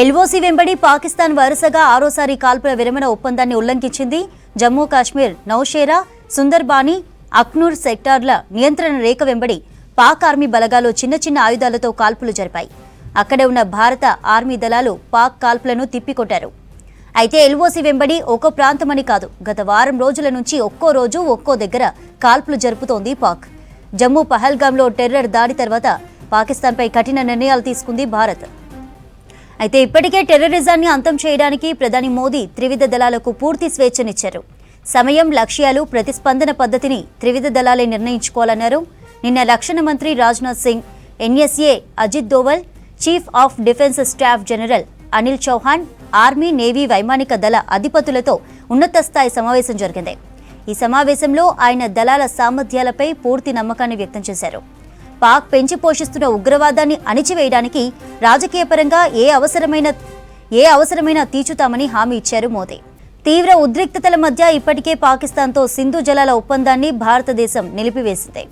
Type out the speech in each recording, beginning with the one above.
LOC వెంబడి పాకిస్తాన్ వరుసగా ఆరోసారి కాల్పుల విరమణ ఒప్పందాన్ని ఉల్లంఘించింది జమ్మూ కాశ్మీర్ నౌషేరా సుందర్బాని అక్నూర్ సెక్టార్ల నియంత్రణ రేఖ వెంబడి పాక్ ఆర్మీ బలగాలు చిన్న చిన్న ఆయుధాలతో కాల్పులు జరిపాయి. అక్కడే ఉన్న భారత ఆర్మీ దళాలు పాక్ కాల్పులను తిప్పికొట్టారు. అయితే ఎల్ఓసి వెంబడి ఒక్కో ప్రాంతమని కాదు గత వారం రోజుల నుంచి ఒక్కో రోజు ఒక్కో దగ్గర కాల్పులు జరుపుతోంది పాక్. జమ్మూ పహల్గామ్లో టెర్రర్ దాడి తర్వాత పాకిస్తాన్పై కఠిన నిర్ణయాలు తీసుకుంది భారత్. అయితే ఇప్పటికే టెర్రరిజాన్ని అంతం చేయడానికి ప్రధాని మోదీ త్రివిధ దళాలకు పూర్తి స్వేచ్ఛనిచ్చారు. సమయం లక్ష్యాలు ప్రతిస్పందన పద్ధతిని త్రివిధ దళాలే నిర్ణయించుకోవాలన్నారు. నిన్న రక్షణ మంత్రి Rajnath Singh NSA Ajit Doval chief of defence staff general Anil Chauhan army navy వైమానిక దళ అధిపతులతో ఉన్నత స్థాయి సమావేశం జరిగింది. ఈ సమావేశంలో ఆయన దళాల సామర్థ్యాలపై పూర్తి నమ్మకాన్ని వ్యక్తం చేశారు. పాక్ పెంచి పోషిస్తున్న ఉగ్రవాదాన్ని అణిచివేయడానికి రాజకీయపరంగా ఏ అవసరమైన ఏ అవసరమైనా తీర్చుతామని హామీ ఇచ్చారు మోదీ. తీవ్ర ఉద్రిక్తతల మధ్య ఇప్పటికే పాకిస్తాన్తో సింధు జలాల ఒప్పందాన్ని భారతదేశం నిలిపివేసింది.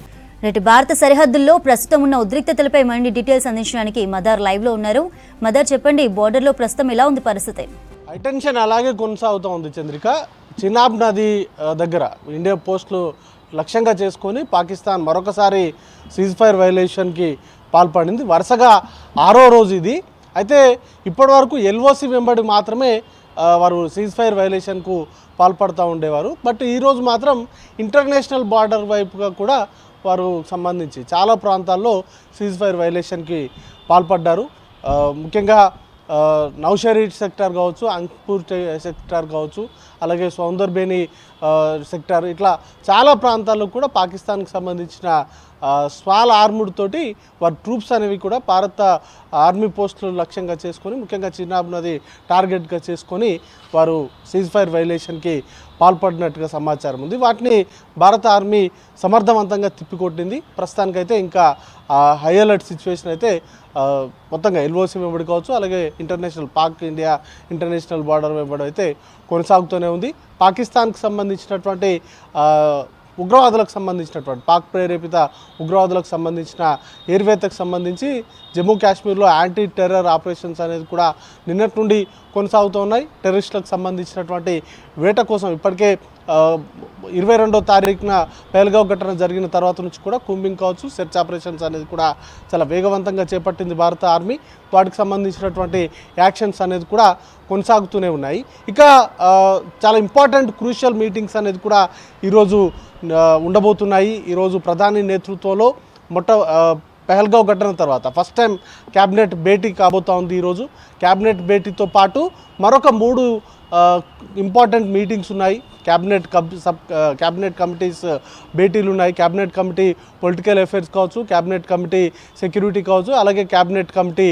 నేటి భారత సరిహద్దుల్లో ప్రస్తుతం ఉన్న ఉద్రిక్తతలపై మరిన్ని డీటెయిల్స్ అందించడానికి మదర్ లైవ్లో ఉన్నారు. మదర్ చెప్పండి బోర్డర్లో ప్రస్తుతం ఎలా ఉంది పరిస్థితి? హైటెన్షన్ అలాగే కొనసాగుతూ ఉంది చంద్రిక. చినాబ్ నది దగ్గర ఇండియా పోస్టులు లక్ష్యంగా చేసుకొని పాకిస్తాన్ మరొకసారి సీజ్ ఫైర్ వైలేషన్కి పాల్పడింది. వరుసగా ఆరో రోజు ఇది. అయితే ఇప్పటివరకు ఎల్ఓసి వెంబడి మాత్రమే వారు సీజ్ ఫైర్ వైలేషన్కు పాల్పడుతూ ఉండేవారు. బట్ ఈరోజు మాత్రం ఇంటర్నేషనల్ బార్డర్ వైపుగా కూడా వారు సంబంధించి చాలా ప్రాంతాల్లో సీజ్ ఫైర్ వైలేషన్కి పాల్పడ్డారు. ముఖ్యంగా నౌషరీ సెక్టార్ కావచ్చు అంక్పూర్ సెక్టార్ కావచ్చు అలాగే సౌందర్బేని సెక్టార్ ఇట్లా చాలా ప్రాంతాల్లో కూడా పాకిస్తాన్కి సంబంధించిన స్వాల్ ఆర్ముడ్ తోటి వారి ట్రూప్స్ అనేవి కూడా భారత ఆర్మీ పోస్టులు లక్ష్యంగా చేసుకొని ముఖ్యంగా చిన్నాబ్ నది టార్గెట్గా చేసుకొని వారు సీజ్ ఫైర్ వైలేషన్కి పాల్పడినట్టుగా సమాచారం ఉంది. వాటిని భారత ఆర్మీ సమర్థవంతంగా తిప్పికొట్టింది. ప్రస్తుతానికైతే ఇంకా హై అలర్ట్ సిచ్యువేషన్ అయితే మొత్తంగా ఎల్ఓసి వెంబడి కావచ్చు అలాగే international Pak India international border వెంబడి అయితే కొనసాగుతూనే ఉంది. పాకిస్తాన్కి సంబంధించినటువంటి ఉగ్రవాదులకు సంబంధించినటువంటి పాక్ ప్రేరేపిత ఉగ్రవాదులకు సంబంధించిన ఎయిర్వేతకు సంబంధించి జమ్మూ కాశ్మీర్లో యాంటీ టెర్రర్ ఆపరేషన్స్ అనేది కూడా నిన్నటి నుండి కొనసాగుతూ ఉన్నాయి. టెర్రరిస్టులకు సంబంధించినటువంటి వేట కోసం ఇప్పటికే ఇరవై రెండో తారీఖున పేల్గావ్ ఘటన జరిగిన తర్వాత నుంచి కూడా కుంబింగ్ కావచ్చు సెర్చ్ ఆపరేషన్స్ అనేది కూడా చాలా వేగవంతంగా చేపట్టింది భారత ఆర్మీ. వాటికి సంబంధించినటువంటి యాక్షన్స్ అనేది కూడా కొనసాగుతూనే ఉన్నాయి. ఇక చాలా ఇంపార్టెంట్ క్రూషియల్ మీటింగ్స్ అనేది కూడా ఈరోజు ఉండబోతున్నాయి. ఈరోజు ప్రధాని నేతృత్వంలో మొట్ట పెహల్గావ్ ఘటన తర్వాత. ఫస్ట్ టైం క్యాబినెట్ భేటీ కాబోతా ఉంది ఈరోజు. క్యాబినెట్ భేటీతో పాటు మరొక మూడు ఇంపార్టెంట్ మీటింగ్స్ ఉన్నాయి. క్యాబినెట్ కబ్ సబ్ క్యాబినెట్ కమిటీస్ భేటీలు ఉన్నాయి. క్యాబినెట్ కమిటీ పొలిటికల్ అఫైర్స్ కావచ్చు క్యాబినెట్ కమిటీ సెక్యూరిటీ కావచ్చు అలాగే క్యాబినెట్ కమిటీ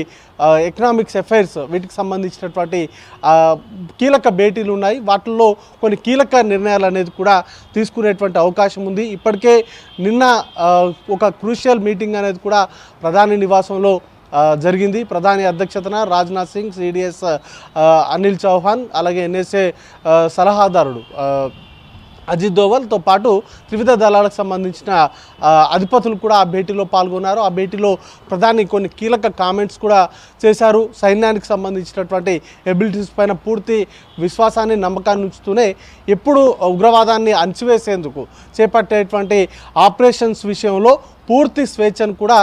ఎకనామిక్స్ అఫైర్స్ వీటికి సంబంధించినటువంటి uh, కీలక భేటీలు ఉన్నాయి. వాటిల్లో కొన్ని కీలక నిర్ణయాలు అనేది కూడా తీసుకునేటువంటి అవకాశం ఉంది. ఇప్పటికే నిన్న uh, ఒక క్రూషియల్ మీటింగ్ అనేది కూడా ప్రధాని నివాసంలో జరిగింది. ప్రధాని అధ్యక్షతన రాజ్నాథ్ సింగ్ సిడిఎస్ అనిల్ చౌహాన్ అలాగే ఎన్ఎస్ఏ సలహాదారుడు అజిత్ దోవల్తో పాటు త్రివిధ దళాలకు సంబంధించిన అధిపతులు కూడా ఆ భేటీలో పాల్గొన్నారు. ఆ భేటీలో ప్రధాని కొన్ని కీలక కామెంట్స్ కూడా చేశారు. సైన్యానికి సంబంధించినటువంటి ఎబిలిటీస్ పైన పూర్తి విశ్వాసాన్ని నమ్మకాన్ని ఉంచుతూనే ఎప్పుడు ఉగ్రవాదాన్ని అణచివేసేందుకు చేపట్టేటువంటి ఆపరేషన్స్ విషయంలో పూర్తి స్వేచ్ఛను కూడా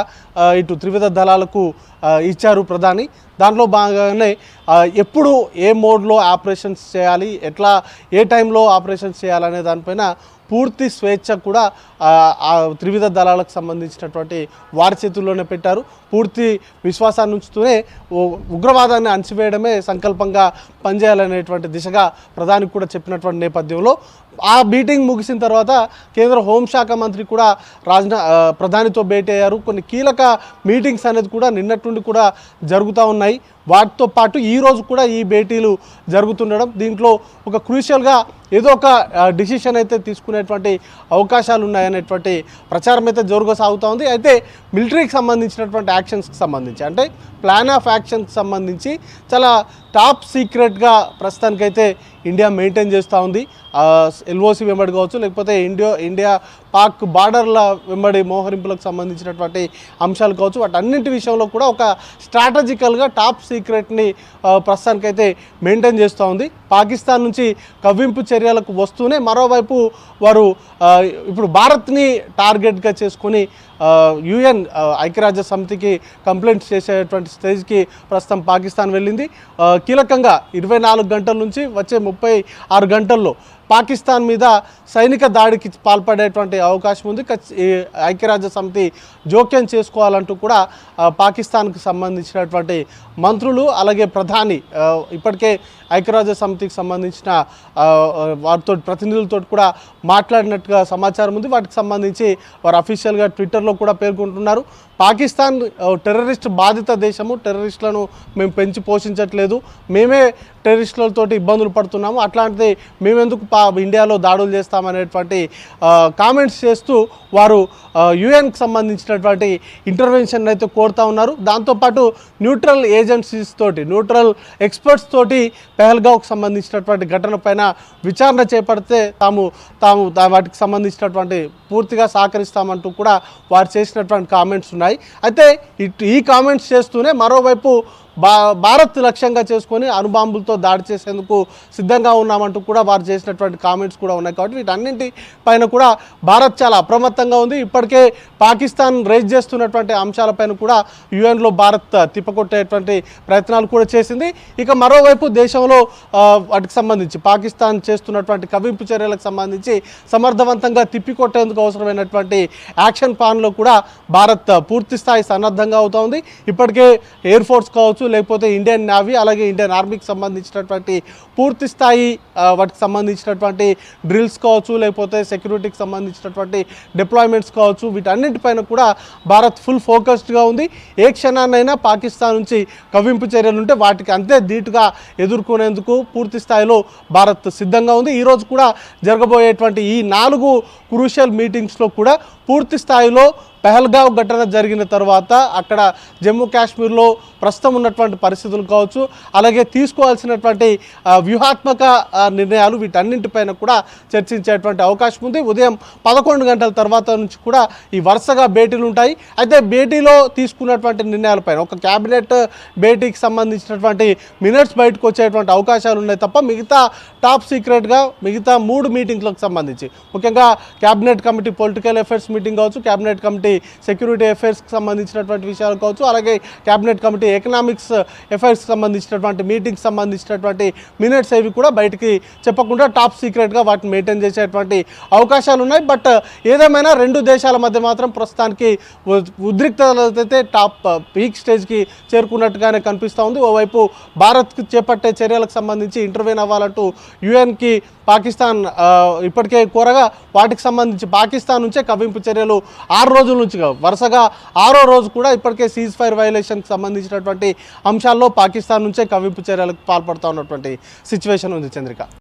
ఇటు త్రివిధ దళాలకు ఇచ్చారు ప్రధాని. దాంట్లో భాగంగానే ఎప్పుడు ఏ మోడ్లో ఆపరేషన్స్ చేయాలి ఎట్లా ఏ టైంలో ఆపరేషన్స్ చేయాలనే దానిపైన పూర్తి స్వేచ్ఛ కూడా ఆ, త్రివిధ దళాలకు సంబంధించినటువంటి వారి చేతుల్లోనే పెట్టారు. పూర్తి విశ్వాసాన్ని ఉంచుతూనే ఉ- ఉగ్రవాదాన్ని అణచివేయడమే సంకల్పంగా పనిచేయాలనేటువంటి దిశగా ప్రధాని కూడా చెప్పినటువంటి నేపథ్యంలో ఆ మీటింగ్ ముగిసిన తర్వాత కేంద్ర హోంశాఖ మంత్రి కూడా రాజ్నా ప్రధానితో భేటీ అయ్యారు. కొన్ని కీలక మీటింగ్స్ అనేది కూడా నిన్నటి నుండి కూడా జరుగుతూ ఉన్నాయి. వాటితో పాటు ఈ రోజు కూడా ఈ భేటీలు జరుగుతుండడం దీంట్లో ఒక క్రూషియల్గా ఏదో ఒక డిసిషన్ అయితే తీసుకునేటువంటి అవకాశాలు ఉన్నాయనేటువంటి ప్రచారం అయితే జోరుగా సాగుతూ ఉంది. అయితే మిలిటరీకి సంబంధించినటువంటి యాక్షన్స్కి సంబంధించి అంటే ప్లాన్ ఆఫ్ యాక్షన్కి సంబంధించి చాలా టాప్ సీక్రెట్గా ప్రస్తుతానికైతే ఇండియా మెయింటైన్ చేస్తూ ఉంది. ఎల్ఓసి వెంబడి కావచ్చు లేకపోతే ఇండియా ఇండియా పాక్ బార్డర్ల వెంబడి మోహరింపులకు సంబంధించినటువంటి అంశాలు కావచ్చు వాటన్నింటి విషయంలో కూడా ఒక స్ట్రాటజికల్గా టాప్ సీక్రెట్ని ప్రస్తుతానికైతే మెయింటైన్ చేస్తూ ఉంది. పాకిస్తాన్ నుంచి కవ్వింపు చర్యలకు వస్తూనే మరోవైపు వారు ఇప్పుడు భారత్ని టార్గెట్గా చేసుకొని యుఎన్ ఐక్యరాజ్య సమితికి కంప్లైంట్స్ చేసేటువంటి స్టేజ్కి ప్రస్తుతం పాకిస్తాన్ వెళ్ళింది. కీలకంగా ఇరవై నాలుగు గంటల నుంచి వచ్చే ముప్పై ఆరు గంటల్లో పాకిస్తాన్ మీద సైనిక దాడికి పాల్పడేటువంటి అవకాశం ఉంది. ఐక్యరాజ్య సమితి జోక్యం చేసుకోవాలంటూ కూడా పాకిస్తాన్కు సంబంధించినటువంటి మంత్రులు అలాగే ప్రధాని ఇప్పటికే ఐక్యరాజ్య సమితికి సంబంధించిన వారితో ప్రతినిధులతో కూడా మాట్లాడినట్టుగా సమాచారం ఉంది. వాటికి సంబంధించి వారు అఫీషియల్గా ట్విట్టర్లో కూడా పేర్కొంటున్నారు. పాకిస్తాన్ టెర్రరిస్ట్ బాధిత దేశము. టెర్రరిస్టులను మేము పెంచి పోషించట్లేదు. మేమే టెర్రరిస్టులతో ఇబ్బందులు పడుతున్నాము. అట్లాంటిది మేమెందుకు పా ఇండియాలో దాడులు చేస్తామనేటువంటి కామెంట్స్ చేస్తూ వారు యుఎన్కి సంబంధించినటువంటి ఇంటర్వెన్షన్ అయితే కోరుతా ఉన్నారు. దాంతోపాటు న్యూట్రల్ ఏజెన్సీస్ తోటి న్యూట్రల్ ఎక్స్పర్ట్స్ తోటి పెహల్గావ్కి సంబంధించినటువంటి ఘటన పైన విచారణ చేపడితే తాము తాము వాటికి సంబంధించినటువంటి పూర్తిగా సహకరిస్తామంటూ కూడా వారు చేసినటువంటి కామెంట్స్ ఉన్నాయి. అయితే ఇట్- ఈ కామెంట్స్ చేస్తూనే మరోవైపు భా భారత్ లక్ష్యంగా చేసుకొని అణుబాంబులతో దాడి చేసేందుకు సిద్ధంగా ఉన్నామంటూ కూడా వారు చేసినటువంటి కామెంట్స్ కూడా ఉన్నాయి కాబట్టి వీటన్నింటి పైన కూడా భారత్ చాలా అప్రమత్తంగా ఉంది. ఇప్పటికే పాకిస్తాన్ రేజ్ చేస్తున్నటువంటి అంశాలపైన కూడా యుఎన్లో భారత్ తిప్పకొట్టేటువంటి ప్రయత్నాలు కూడా చేసింది. ఇక మరోవైపు దేశంలో వాటికి సంబంధించి పాకిస్తాన్ చేస్తున్నటువంటి కవింపు చర్యలకు సంబంధించి సమర్థవంతంగా తిప్పికొట్టేందుకు అవసరమైనటువంటి యాక్షన్ ప్లాన్లో కూడా భారత్ పూర్తి స్థాయి సన్నద్ధంగా అవుతోంది. ఇప్పటికే ఎయిర్ ఫోర్స్ కావచ్చు లేకపోతే ఇండియన్ నావీ అలాగే ఇండియన్ ఆర్మీకి సంబంధించినటువంటి పూర్తి స్థాయి వాటికి సంబంధించినటువంటి డ్రిల్స్ కావచ్చు లేకపోతే సెక్యూరిటీకి సంబంధించినటువంటి డిప్లాయ్మెంట్స్ కావచ్చు వీటన్నిటిపైన కూడా భారత్ ఫుల్ ఫోకస్డ్గా ఉంది. ఏ క్షణాన్నైనా పాకిస్తాన్ నుంచి కవ్వింపు చర్యలు ఉంటే వాటికి అంతే ధీటుగా ఎదుర్కొనేందుకు పూర్తి స్థాయిలో భారత్ సిద్ధంగా ఉంది. ఈరోజు కూడా జరగబోయేటువంటి ఈ నాలుగు క్రూషియల్ మీటింగ్స్లో కూడా పూర్తి స్థాయిలో పెహల్గావ్ ఘటన జరిగిన తర్వాత అక్కడ జమ్మూ కాశ్మీర్లో ప్రస్తుతం ఉన్నటువంటి పరిస్థితులు కావచ్చు అలాగే తీసుకోవాల్సినటువంటి వ్యూహాత్మక నిర్ణయాలు వీటన్నింటిపైన కూడా చర్చించేటువంటి అవకాశం ఉంది. ఉదయం పదకొండు గంటల తర్వాత నుంచి కూడా ఈ వరుసగా భేటీలు ఉంటాయి. అయితే భేటీలో తీసుకున్నటువంటి నిర్ణయాలపైన ఒక క్యాబినెట్ భేటీకి సంబంధించినటువంటి మినిట్స్ బయటకు వచ్చేటువంటి అవకాశాలు ఉన్నాయి తప్ప మిగతా టాప్ సీక్రెట్గా మిగతా మూడు మీటింగ్లకు సంబంధించి ముఖ్యంగా cabinet committee political affairs meeting కావచ్చు క్యాబినెట్ కమిటీ సెక్యూరిటీ అఫైర్స్కి సంబంధించినటువంటి విషయాలు కావచ్చు అలాగే క్యాబినెట్ కమిటీ ఎకనామిక్స్ అఫైర్స్కి సంబంధించినటువంటి మీటింగ్కి సంబంధించినటువంటి మినిట్స్ అవి కూడా బయటికి చెప్పకుండా టాప్ సీక్రెట్గా వాటిని మెయింటైన్ చేసేటువంటి అవకాశాలు ఉన్నాయి. బట్ ఏదేమైనా రెండు దేశాల మధ్య మాత్రం ప్రస్తుతానికి ఉ- అయితే టాప్ పీక్ స్టేజ్కి చేరుకున్నట్టుగానే కనిపిస్తూ ఉంది. ఓవైపు భారత్కు చేపట్టే చర్యలకు సంబంధించి ఇంటర్వ్యూన్ అవ్వాలంటూ యుఎన్కి పాకిస్తాన్ ఇప్పటికే కోరగా వాటికి సంబంధించి పాకిస్తాన్ నుంచే కవింపు చర్యలు ఆరు రోజుల నుంచి వరుసగా ఆరో రోజు కూడా ఇప్పటికే సీజ్ ఫైర్ వైలేషన్కి సంబంధించినటువంటి అంశాల్లో పాకిస్తాన్ నుంచే కవింపు చర్యలకు పాల్పడుతూ ఉన్నటువంటి సిచ్యువేషన్ ఉంది చంద్రిక.